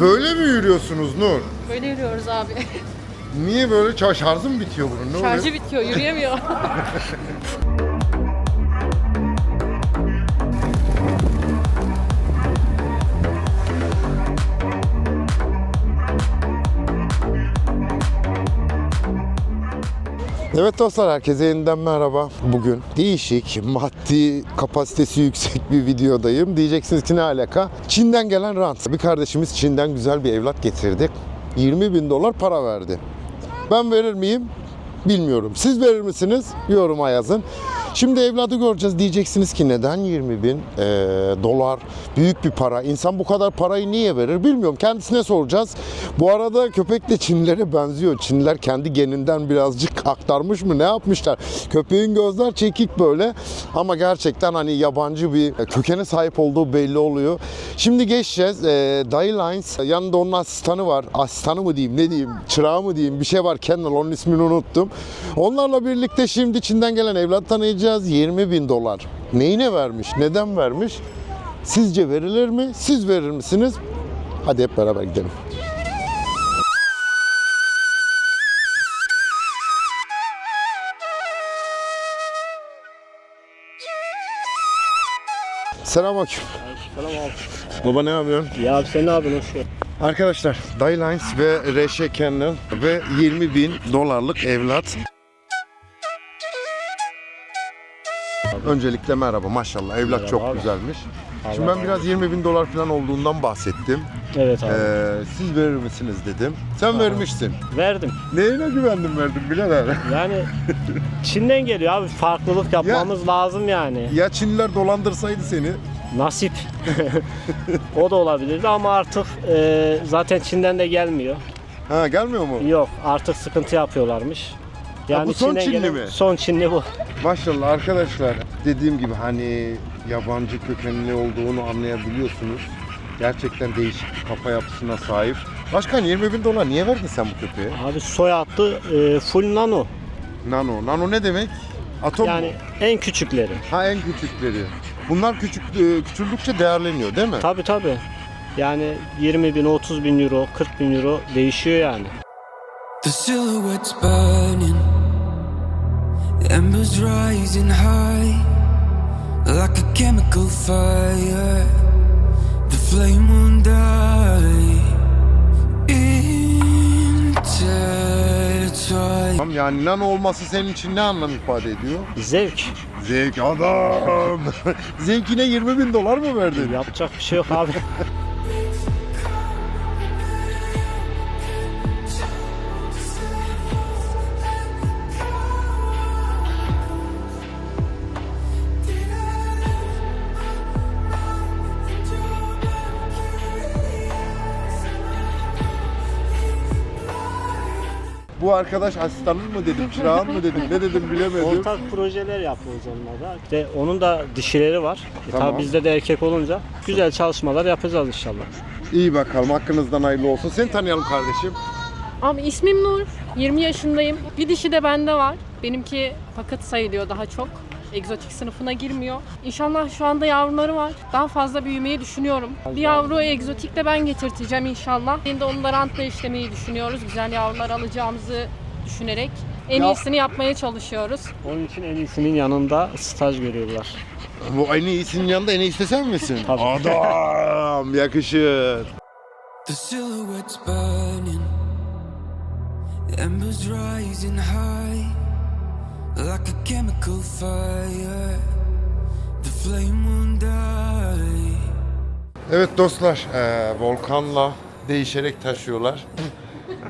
Böyle mi yürüyorsunuz Nur? Böyle yürüyoruz abi. Niye böyle şarjı mı bitiyor bunun? Ne oluyor? Şarjı bitiyor, yürüyemiyor. Evet dostlar herkese yeniden merhaba. Bugün değişik, maddi kapasitesi yüksek bir videodayım. Diyeceksiniz ki ne alaka? Çin'den gelen rant. Bir kardeşimiz Çin'den güzel bir evlat getirdi. 20 bin dolar para verdi. Ben verir miyim? Bilmiyorum. Siz verir misiniz? Yoruma yazın. Şimdi evladı göreceğiz. Diyeceksiniz ki neden 20 bin eee, dolar? Büyük bir para. İnsan bu kadar parayı niye verir? Bilmiyorum. Kendisine soracağız. Bu arada köpek de Çinlilere benziyor. Çinliler kendi geninden birazcık aktarmış mı? Ne yapmışlar? Köpeğin gözler çekik böyle. Ama gerçekten hani yabancı bir kökene sahip olduğu belli oluyor. Şimdi geçeceğiz. Eee Dayı Lines. Yanında onun asistanı var. Asistanı mı diyeyim? Ne diyeyim? Çırağı mı diyeyim? Bir şey var. Kendall. Onun ismini unuttum. Onlarla birlikte şimdi Çin'den gelen evlat tanıyacağız. 20 bin dolar. Neyine vermiş? Neden vermiş? Sizce verilir mi? Siz verir misiniz? Hadi hep beraber gidelim. Selamünaleyküm. Selam abi. Baba ne yapıyorsun? Ya abi sen ne yapıyorsun? Hoş geldin. Arkadaşlar Dylines ve Reşe Kennel ve 20 bin dolarlık evlat. Öncelikle merhaba maşallah evlat Merhaba çok abi. güzelmiş. Allah Şimdi ben biraz 20 bin dolar falan olduğundan bahsettim. Evet abi. Ee, siz verir misiniz dedim. Sen vermişsin. Verdim. Neyine güvendim verdim birader. Yani Çin'den geliyor abi. Farklılık yapmamız lazım yani. Ya Çinliler dolandırsaydı seni. Nasip. o da olabilirdi ama artık e, zaten Çin'den de gelmiyor. Ha gelmiyor mu? Yok artık sıkıntı yapıyorlarmış. Yani bu son Çinli gelen- mi? Son Çinli bu. Maşallah arkadaşlar. Dediğim gibi hani yabancı kökenli olduğunu anlayabiliyorsunuz. Gerçekten değişik bir kafa yapısına sahip. Başkan 20 bin dolar niye verdin sen bu köpeğe? Abi soyadı e, full nano. Nano. Nano ne demek? Atom Yani mu? en küçükleri. Ha en küçükleri. Bunlar küçük e, küçüldükçe değerleniyor değil mi? Tabi tabi. Yani 20 bin, 30 bin euro, 40 bin euro değişiyor yani. The silhouettes burning, embers rising high, like a chemical fire. The flame won't die. Intertwined. Tamam, Yani nano olması senin için ne anlam ifade ediyor? Zevk. Zevk adam. Zevkine 20 bin dolar mı verdin? Yapacak bir şey yok abi. Bu arkadaş asistanın mı dedim, çırağın mı dedim, ne dedim bilemedim. Ortak projeler yapıyoruz onunla da. İşte onun da dişileri var. E Tamam. Tabii bizde de erkek olunca güzel çalışmalar yapacağız inşallah. İyi bakalım hakkınızdan hayırlı olsun. Seni tanıyalım kardeşim. Abi ismim Nur, 20 yaşındayım. Bir dişi de bende var. Benimki paket sayılıyor daha çok. Egzotik sınıfına girmiyor. İnşallah şu anda yavruları var. Daha fazla büyümeyi düşünüyorum. Bir yavru egzotikle ben getirteceğim inşallah. Şimdi onu da rantla işlemeyi düşünüyoruz. Güzel yavrular alacağımızı düşünerek. En Ya- iyisini yapmaya çalışıyoruz. Onun için en iyisinin yanında staj görüyorlar. Bu en iyisinin yanında en iyisi sen misin? Tabii. Adam yakışır. The silhouettes burning, embers rising high, chemical fire. The flame won't die. Evet dostlar, eee, Volkan'la değişerek taşıyorlar.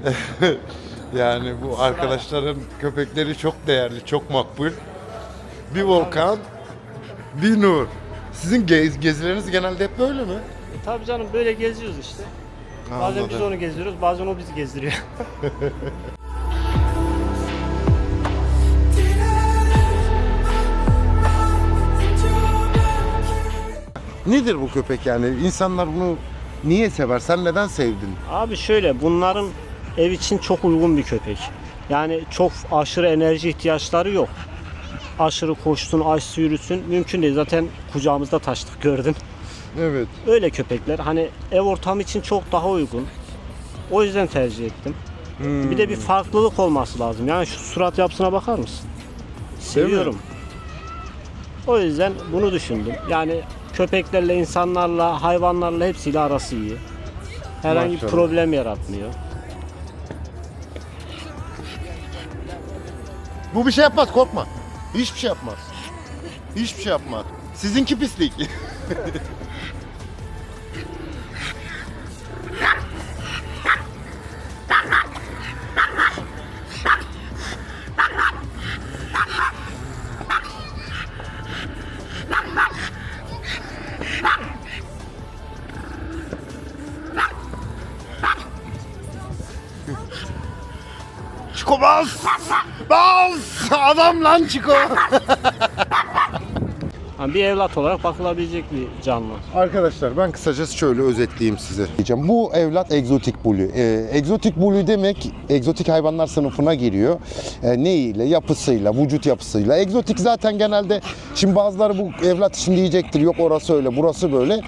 yani bu arkadaşların köpekleri çok değerli, çok makbul. Bir Volkan, bir Nur. Sizin gez, gezileriniz genelde hep böyle mi? E tabii canım böyle geziyoruz işte. Bazen biz Anladım. onu gezdiriyoruz, bazen o bizi gezdiriyor. Nedir bu köpek yani? İnsanlar bunu niye sever? Sen neden sevdin? Abi şöyle bunların ev için çok uygun bir köpek. Yani çok aşırı enerji ihtiyaçları yok. Aşırı koşsun, aç yürüsün mümkün değil. Zaten kucağımızda taştık gördün. Evet. Öyle köpekler hani ev ortamı için çok daha uygun. O yüzden tercih ettim. Bir de bir farklılık olması lazım. Yani şu surat yapısına bakar mısın? Seviyorum. O yüzden bunu düşündüm. Yani köpeklerle, insanlarla, hayvanlarla hepsiyle arası iyi. Herhangi bir Maşallah. problem yaratmıyor. Bu bir şey yapmaz korkma. Hiçbir şey yapmaz. Hiçbir şey yapmaz. Sizinki pislik. Çiko bas! Bas! Adam lan Çiko! Yani bir evlat olarak bakılabilecek bir canlı. Arkadaşlar ben kısacası şöyle özetleyeyim size. Diyeceğim. Bu evlat egzotik bulu. Ee, egzotik bulu demek egzotik hayvanlar sınıfına giriyor. Ee, neyiyle? Yapısıyla, vücut yapısıyla. Egzotik zaten genelde şimdi bazıları bu evlat için diyecektir. Yok orası öyle, burası böyle.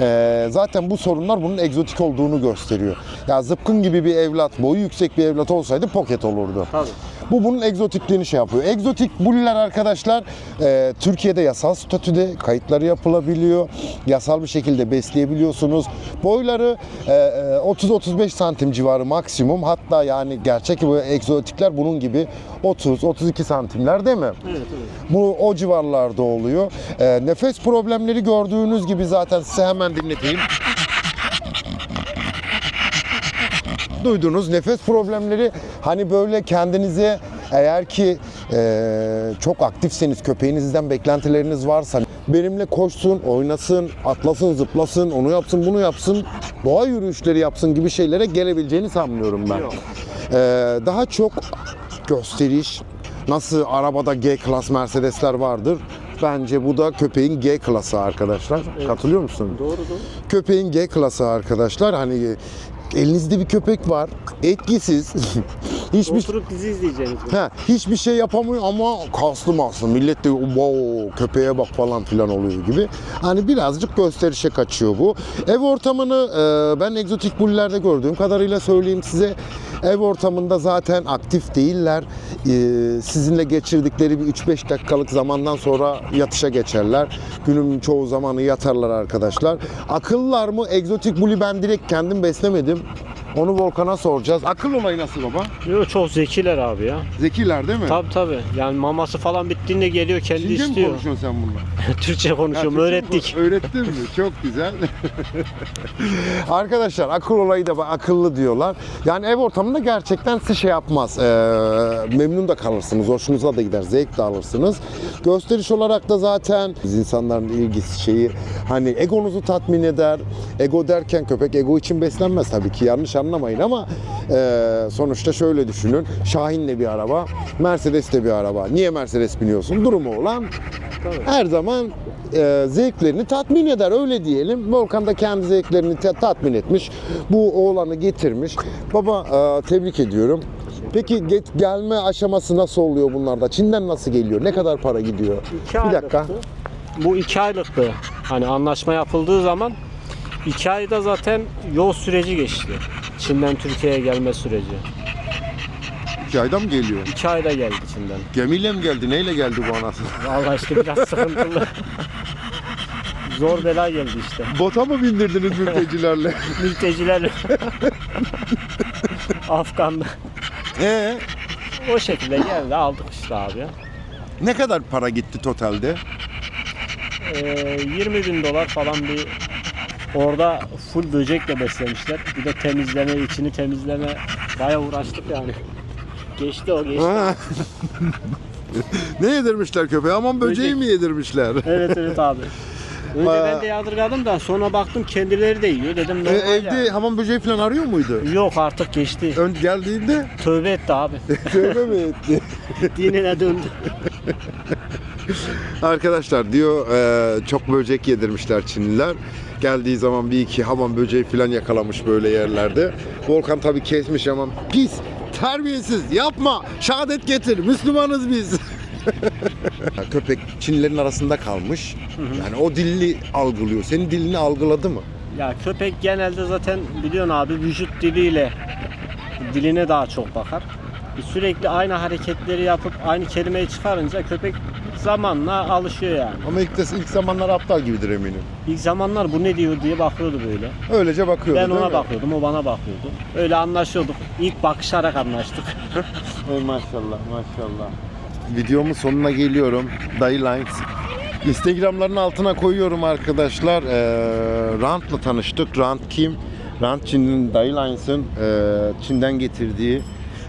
Ee, zaten bu sorunlar bunun egzotik olduğunu gösteriyor. Ya zıpkın gibi bir evlat, boyu yüksek bir evlat olsaydı poket olurdu. Tabii. Bu bunun egzotikliğini şey yapıyor. Egzotik buller arkadaşlar e, Türkiye'de yasal statüde kayıtları yapılabiliyor. Yasal bir şekilde besleyebiliyorsunuz. Boyları e, e, 30-35 santim civarı maksimum. Hatta yani gerçek bu egzotikler bunun gibi 30-32 santimler değil mi? Evet, evet. Bu o civarlarda oluyor. E, nefes problemleri gördüğünüz gibi zaten size hemen dinleteyim. Duydunuz nefes problemleri hani böyle kendinize eğer ki e, çok aktifseniz köpeğinizden beklentileriniz varsa benimle koşsun, oynasın, atlasın, zıplasın, onu yapsın, bunu yapsın, doğa yürüyüşleri yapsın gibi şeylere gelebileceğini sanmıyorum ben. Yok. E, daha çok gösteriş, nasıl arabada G klas Mercedesler vardır. Bence bu da köpeğin G klası arkadaşlar. Katılıyor musun? Doğru doğru. Köpeğin G klası arkadaşlar. Hani elinizde bir köpek var. Etkisiz. Hiçbir Oturup dizi izleyeceğiniz. Ha, hiçbir şey yapamıyor ama kaslı maslı. Millet de wow, köpeğe bak falan filan oluyor gibi. Hani birazcık gösterişe kaçıyor bu. Ev ortamını e, ben egzotik bullerde gördüğüm kadarıyla söyleyeyim size. Ev ortamında zaten aktif değiller. E, sizinle geçirdikleri bir 3-5 dakikalık zamandan sonra yatışa geçerler. Günün çoğu zamanı yatarlar arkadaşlar. Akıllılar mı? Egzotik bully ben direkt kendim beslemedim. Onu Volkan'a soracağız. Akıl olayı nasıl baba? Yo, çok zekiler abi ya. Zekiler değil mi? Tabi tabi. Yani maması falan bittiğinde geliyor kendi Çince mi istiyor. konuşuyorsun sen bununla? Türkçe konuşuyorum. Ha, öğrettik. Türkçe mi? Öğrettin mi? Çok güzel. Arkadaşlar akıl olayı da akıllı diyorlar. Yani ev ortamında gerçekten size şey yapmaz. Ee, memnun da kalırsınız. Hoşunuza da gider. Zevk de alırsınız. Gösteriş olarak da zaten biz insanların ilgisi şeyi hani egonuzu tatmin eder. Ego derken köpek ego için beslenmez tabii ki yanlış anlamayın ama e, sonuçta şöyle düşünün. Şahin de bir araba, Mercedes de bir araba. Niye Mercedes biniyorsun? Durumu olan her zaman e, zevklerini tatmin eder öyle diyelim. Volkan da kendi zevklerini te- tatmin etmiş. Bu oğlanı getirmiş. Baba e, tebrik ediyorum. Peki get- gelme aşaması nasıl oluyor bunlarda? Çin'den nasıl geliyor? Ne kadar para gidiyor? İki bir dakika. Bu iki aylıktı. Hani anlaşma yapıldığı zaman iki ayda zaten yol süreci geçti. Çin'den Türkiye'ye gelme süreci. İki ayda mı geliyor? İki ayda geldi Çin'den. Gemiyle mi geldi? Neyle geldi bu anası? Vallahi işte biraz sıkıntılı. Zor bela geldi işte. Bota mı bindirdiniz mültecilerle? Mülteciler Afganlı. Ee, O şekilde geldi aldık işte abi. ne kadar para gitti totalde? Ee, 20 bin dolar falan bir orada full böcekle beslemişler. Bir de temizleme, içini temizleme baya uğraştık yani. Geçti o geçti. Ha. ne yedirmişler köpeğe? Aman böceği Böcek. mi yedirmişler? Evet evet abi. Önce Aa. ben de yadırgadım da sonra baktım kendileri de yiyor dedim E, normal evde ya. hamam böceği falan arıyor muydu? Yok artık geçti. Ön geldiğinde Tövbe etti abi. tövbe mi etti? Dinine döndü. Arkadaşlar diyor e, çok böcek yedirmişler Çinliler. Geldiği zaman bir iki hamam böceği falan yakalamış böyle yerlerde. Volkan tabii kesmiş ama pis Terbiyesiz yapma. Şehadet getir. Müslümanız biz. Köpek Çinlilerin arasında kalmış. Yani o dilli algılıyor. Senin dilini algıladı mı? Ya köpek genelde zaten biliyorsun abi vücut diliyle diline daha çok bakar. Sürekli aynı hareketleri yapıp aynı kelimeyi çıkarınca köpek zamanla alışıyor yani. Ama ilk, de, ilk zamanlar aptal gibidir eminim. İlk zamanlar bu ne diyor diye bakıyordu böyle. Öylece bakıyordu Ben ona mi? bakıyordum, o bana bakıyordu. Öyle anlaşıyorduk. İlk bakışarak anlaştık. Ey maşallah maşallah. Videomun sonuna geliyorum. Dayı Lines. Instagramların altına koyuyorum arkadaşlar. Ee, Rant'la tanıştık. Rant kim? Rant Çin'in Dayı Lines'ın e, Çin'den getirdiği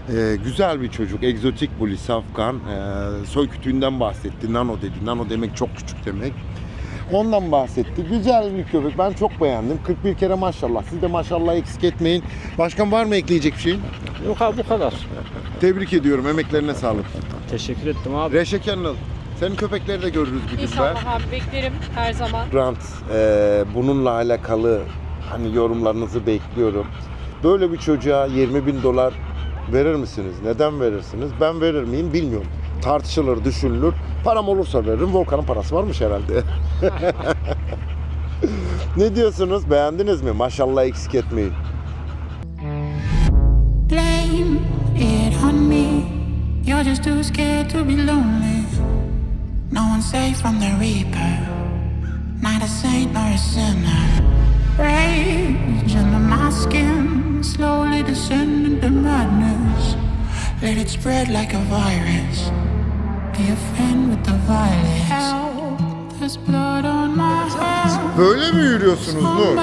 e, güzel bir çocuk. Egzotik buli, safkan. E, soy kütüğünden bahsetti. Nano dedi. Nano demek çok küçük demek. Ondan bahsetti. Güzel bir köpek. Ben çok beğendim. 41 kere maşallah. Siz de maşallah eksik etmeyin. Başkan var mı ekleyecek bir şeyin? Yok abi bu kadar. Tebrik ediyorum. Emeklerine sağlık. Teşekkür ettim abi. Reşe Kennel. Senin köpekleri de görürüz bir gün. İnşallah abi beklerim her zaman. Grant, e, bununla alakalı hani yorumlarınızı bekliyorum. Böyle bir çocuğa 20 bin dolar verir misiniz? Neden verirsiniz? Ben verir miyim bilmiyorum. Tartışılır, düşünülür. Param olursa veririm. Volkan'ın parası varmış herhalde. ne diyorsunuz? Beğendiniz mi? Maşallah eksik etmeyin. blame it on me. You're just too scared to be lonely. No one's safe from the reaper, not a saint nor a sinner. Rage under my skin, slowly descending to madness. Let it spread like a virus. Be a friend with the violence. Help, there's blood on my hands. Böyle mi yürüyorsunuz Nur?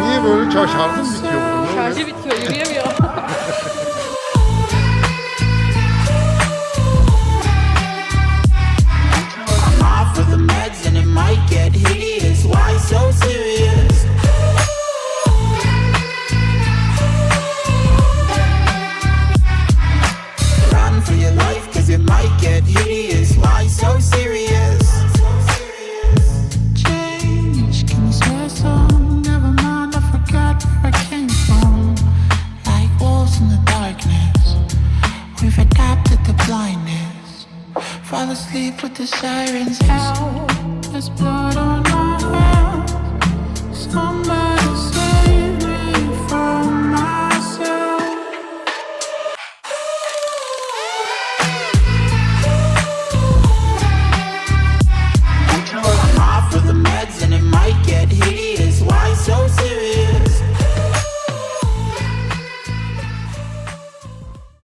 Niye böyle şarj şarjım bitiyor? Şarjı bitiyor yürüyemiyor. Get hideous. Why so serious? Run for your life, cause it might get hideous. Why so serious? Change, can you some? Never mind, I forgot where I came from. Like wolves in the darkness, we've adapted to blindness. Fall asleep with the sirens out. There's blood on my hands. Somebody